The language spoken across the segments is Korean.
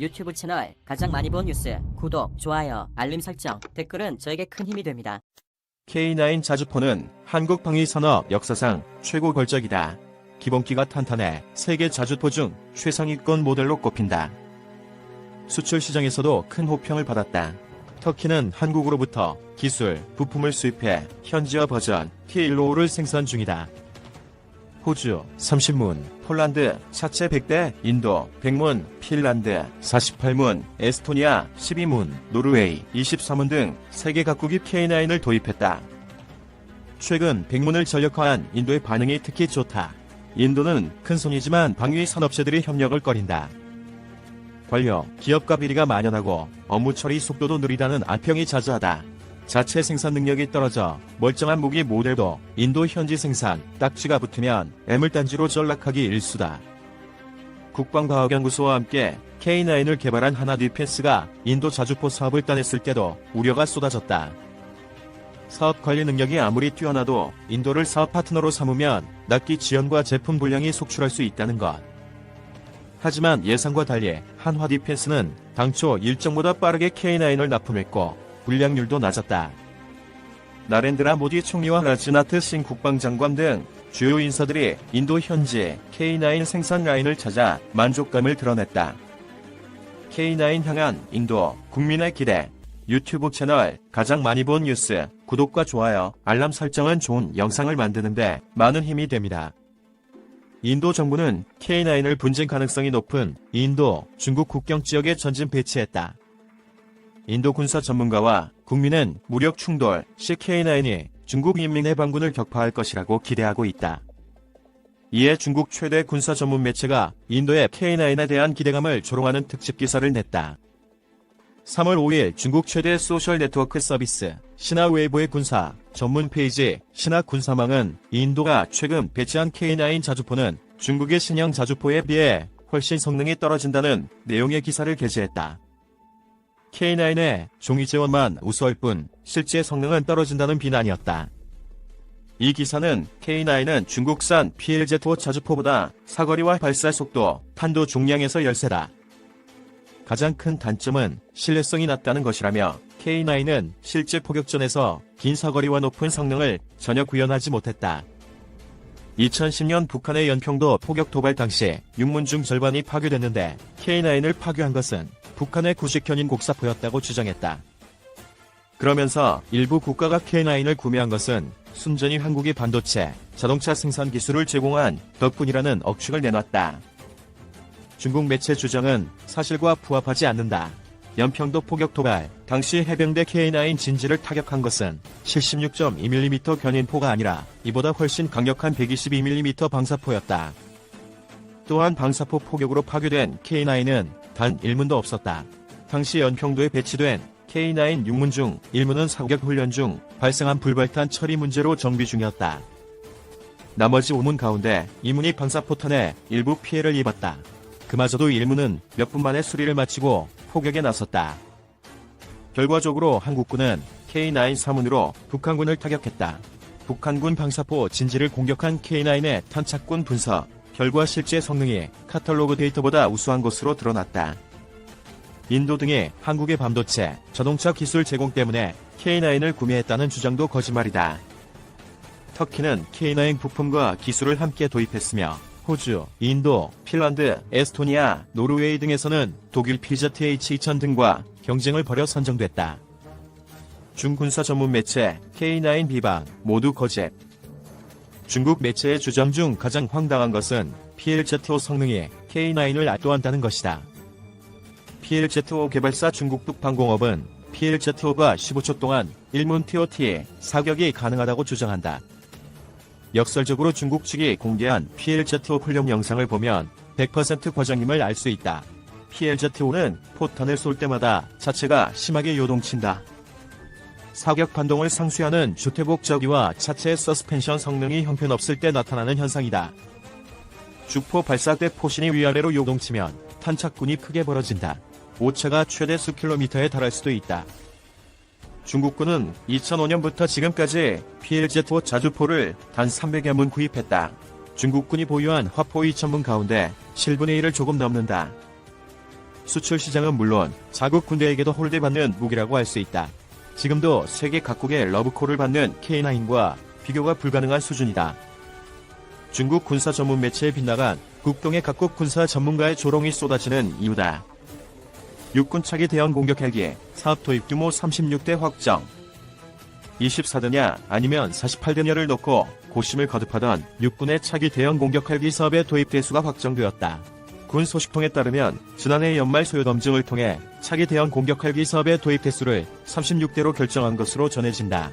유튜브 채널 가장 많이 본 뉴스 구독, 좋아요, 알림 설정, 댓글은 저에게 큰 힘이 됩니다. K9 자주포는 한국 방위 산업 역사상 최고 걸작이다. 기본기가 탄탄해 세계 자주포 중 최상위권 모델로 꼽힌다. 수출 시장에서도 큰 호평을 받았다. 터키는 한국으로부터 기술, 부품을 수입해 현지화 버전 T155를 생산 중이다. 호주 30문, 폴란드 차체 100대, 인도 100문, 핀란드 48문, 에스토니아 12문, 노르웨이 23문 등 세계 각국이 K9을 도입했다. 최근 100문을 전력화한 인도의 반응이 특히 좋다. 인도는 큰 손이지만 방위 산업체들이 협력을 꺼린다. 관료, 기업가 비리가 만연하고 업무 처리 속도도 느리다는 안평이 자자하다. 자체 생산 능력이 떨어져 멀쩡한 무기 모델도 인도 현지 생산 딱지가 붙으면 애물단지로 전락하기 일수다. 국방과학연구소와 함께 K9을 개발한 하나 디펜스가 인도 자주포 사업을 따냈을 때도 우려가 쏟아졌다. 사업 관리 능력이 아무리 뛰어나도 인도를 사업 파트너로 삼으면 납기 지연과 제품 불량이 속출할 수 있다는 것. 하지만 예상과 달리 한화 디펜스는 당초 일정보다 빠르게 K9을 납품했고 불량률도 낮았다. 나렌드라 모디 총리와 라즈나트 싱 국방장관 등 주요 인사들이 인도 현지 K9 생산 라인을 찾아 만족감을 드러냈다. K9 향한 인도 국민의 기대 유튜브 채널 가장 많이 본 뉴스 구독과 좋아요 알람 설정은 좋은 영상을 만드는데 많은 힘이 됩니다. 인도 정부는 K9을 분쟁 가능성이 높은 인도, 중국 국경 지역에 전진 배치했다. 인도 군사 전문가와 국민은 무력 충돌 시 K9이 중국 인민해방군을 격파할 것이라고 기대하고 있다. 이에 중국 최대 군사 전문 매체가 인도의 K9에 대한 기대감을 조롱하는 특집 기사를 냈다. 3월 5일 중국 최대 소셜 네트워크 서비스 신화웨이보의 군사 전문 페이지 신화 군사망은 인도가 최근 배치한 K9 자주포는 중국의 신형 자주포에 비해 훨씬 성능이 떨어진다는 내용의 기사를 게재했다. K9의 종이 지원만 우수할 뿐 실제 성능은 떨어진다는 비난이었다. 이 기사는 K9은 중국산 PLZ 자주포보다 사거리와 발사 속도, 탄도 종량에서 열세다. 가장 큰 단점은 신뢰성이 낮다는 것이라며 K9은 실제 포격전에서 긴 사거리와 높은 성능을 전혀 구현하지 못했다. 2010년 북한의 연평도 포격 도발 당시 육문 중 절반이 파괴됐는데 K9을 파괴한 것은 북한의 구식현인 곡사포였다고 주장했다. 그러면서 일부 국가가 K9을 구매한 것은 순전히 한국이 반도체, 자동차 생산 기술을 제공한 덕분이라는 억측을 내놨다. 중국 매체 주장은 사실과 부합하지 않는다. 연평도 포격 도발, 당시 해병대 K9 진지를 타격한 것은 76.2mm 견인포가 아니라 이보다 훨씬 강력한 122mm 방사포였다. 또한 방사포 포격으로 파괴된 K9은 단 1문도 없었다. 당시 연평도에 배치된 K9 6문 중 1문은 사격 훈련 중 발생한 불발탄 처리 문제로 정비 중이었다. 나머지 5문 가운데 2문이 방사포탄에 일부 피해를 입었다. 그마저도 1문은 몇 분 만에 수리를 마치고 포격에 나섰다. 결과적으로 한국군은 K9 사문으로 북한군을 타격했다. 북한군 방사포 진지를 공격한 K9의 탄착군 분석, 결과 실제 성능이 카탈로그 데이터보다 우수한 것으로 드러났다. 인도 등의 한국의 반도체, 자동차 기술 제공 때문에 K9을 구매했다는 주장도 거짓말이다. 터키는 K9 부품과 기술을 함께 도입했으며 호주, 인도, 핀란드, 에스토니아, 노르웨이 등에서는 독일 피자트 H2000 등과 경쟁을 벌여 선정됐다. 중군사 전문 매체 K9 비방 모두 거짓. 중국 매체의 주장 중 가장 황당한 것은 PLZ-5 성능이 K9을 압도한다는 것이다. PLZ-5 개발사 중국 북방공업은 PLZ-5가 15초 동안 1문 TOT 사격이 가능하다고 주장한다. 역설적으로 중국 측이 공개한 PLZ-5 훈련 영상을 보면 100% 과정임을 알 수 있다. PLZ-5는 포탄을 쏠 때마다 차체가 심하게 요동친다. 사격 반동을 상쇄하는 주태복 저기와 차체 서스펜션 성능이 형편없을 때 나타나는 현상이다. 주포 발사 때 포신이 위아래로 요동치면 탄착군이 크게 벌어진다. 오차가 최대 수킬로미터에 달할 수도 있다. 중국군은 2005년부터 지금까지 PLZ-5 자주포를 단 300여 문 구입했다. 중국군이 보유한 화포 2,000문 가운데 7분의 1을 조금 넘는다. 수출 시장은 물론 자국 군대에게도 홀대받는 무기라고 할 수 있다. 지금도 세계 각국의 러브콜을 받는 K9과 비교가 불가능한 수준이다. 중국 군사 전문 매체에 빗나간 국동의 각국 군사 전문가의 조롱이 쏟아지는 이유다. 육군 차기 대형 공격 헬기 사업 도입 규모 36대 확정. 24대냐 아니면 48대냐를 놓고 고심을 거듭하던 육군의 차기 대형 공격 헬기 사업의 도입 대수가 확정되었다. 군 소식통에 따르면 지난해 연말 소요 검증을 통해 차기 대형 공격 헬기 사업의 도입 대수를 36대로 결정한 것으로 전해진다.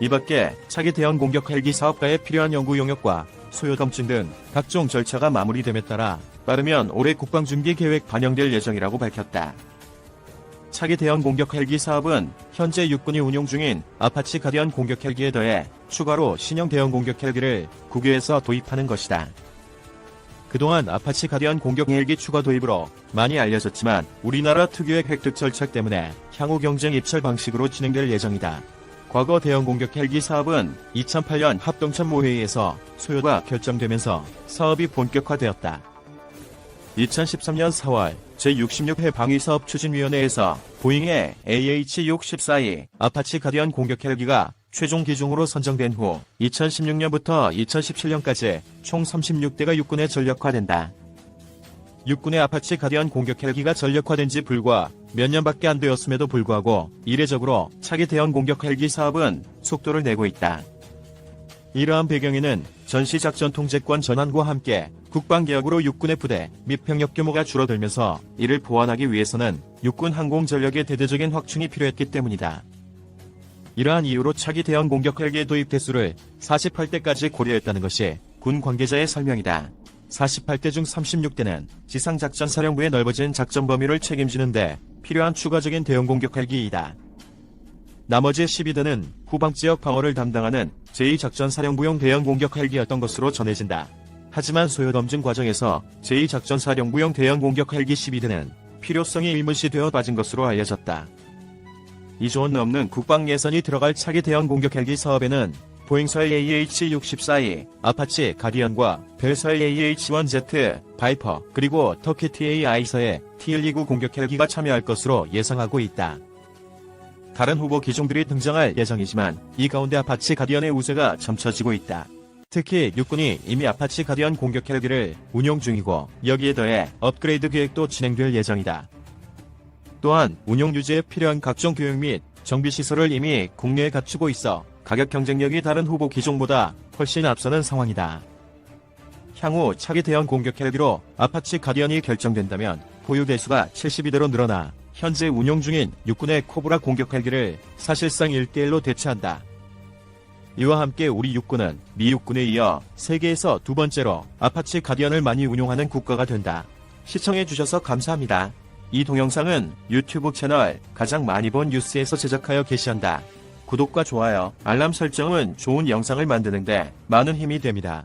이 밖에 차기 대형 공격 헬기 사업가에 필요한 연구 용역과 소요 검증 등 각종 절차가 마무리됨에 따라 빠르면 올해 국방준비 계획 반영될 예정이라고 밝혔다. 차기 대형 공격 헬기 사업은 현재 육군이 운용 중인 아파치 가디언 공격 헬기에 더해 추가로 신형 대형 공격 헬기를 국외에서 도입하는 것이다. 그동안 아파치 가디언 공격 헬기 추가 도입으로 많이 알려졌지만 우리나라 특유의 획득 절차 때문에 향후 경쟁 입찰 방식으로 진행될 예정이다. 과거 대형 공격 헬기 사업은 2008년 합동참모회의에서 소요가 결정되면서 사업이 본격화되었다. 2013년 4월 제66회 방위사업 추진위원회에서 보잉의 AH-64E 아파치 가디언 공격 헬기가 최종 기종으로 선정된 후 2016년부터 2017년까지 총 36대가 육군에 전력화된다. 육군의 아파치 가디언 공격 헬기가 전력화된 지 불과 몇 년밖에 안 되었음에도 불구하고 이례적으로 차기 대형 공격 헬기 사업은 속도를 내고 있다. 이러한 배경에는 전시작전 통제권 전환과 함께 국방개혁으로 육군의 부대 및 병력 규모가 줄어들면서 이를 보완하기 위해서는 육군 항공 전력의 대대적인 확충이 필요했기 때문이다. 이러한 이유로 차기 대형 공격 헬기의 도입 대수를 48대까지 고려했다는 것이 군 관계자의 설명이다. 48대 중 36대는 지상작전 사령부의 넓어진 작전 범위를 책임지는데 필요한 추가적인 대형 공격 헬기이다. 나머지 12대는 후방 지역 방어를 담당하는 제2작전사령부용 대형 공격 헬기였던 것으로 전해진다. 하지만 소요 검증 과정에서 제2작전사령부용 대형 공격 헬기 12대는 필요성이 의문시되어 빠진 것으로 알려졌다. 2조 원 넘는 국방 예산이 들어갈 차기 대형 공격 헬기 사업에는 보잉서의 AH-64E, 아파치 가디언과 벨서의 AH-1Z, 바이퍼, 그리고 터키 TAI서의 T-129 공격 헬기가 참여할 것으로 예상하고 있다. 다른 후보 기종들이 등장할 예정이지만 이 가운데 아파치 가디언의 우세가 점쳐지고 있다. 특히 육군이 이미 아파치 가디언 공격 헬기를 운용 중이고 여기에 더해 업그레이드 계획도 진행될 예정이다. 또한 운용 유지에 필요한 각종 교육 및 정비 시설을 이미 국내에 갖추고 있어 가격 경쟁력이 다른 후보 기종보다 훨씬 앞서는 상황이다. 향후 차기 대형 공격 헬기로 아파치 가디언이 결정된다면 보유 대수가 72대로 늘어나 현재 운용 중인 육군의 코브라 공격 헬기를 사실상 1대1로 대체한다. 이와 함께 우리 육군은 미 육군에 이어 세계에서 두 번째로 아파치 가디언을 많이 운용하는 국가가 된다. 시청해주셔서 감사합니다. 이 동영상은 유튜브 채널 가장 많이 본 뉴스에서 제작하여 게시한다. 구독과 좋아요, 알람 설정은 좋은 영상을 만드는데 많은 힘이 됩니다.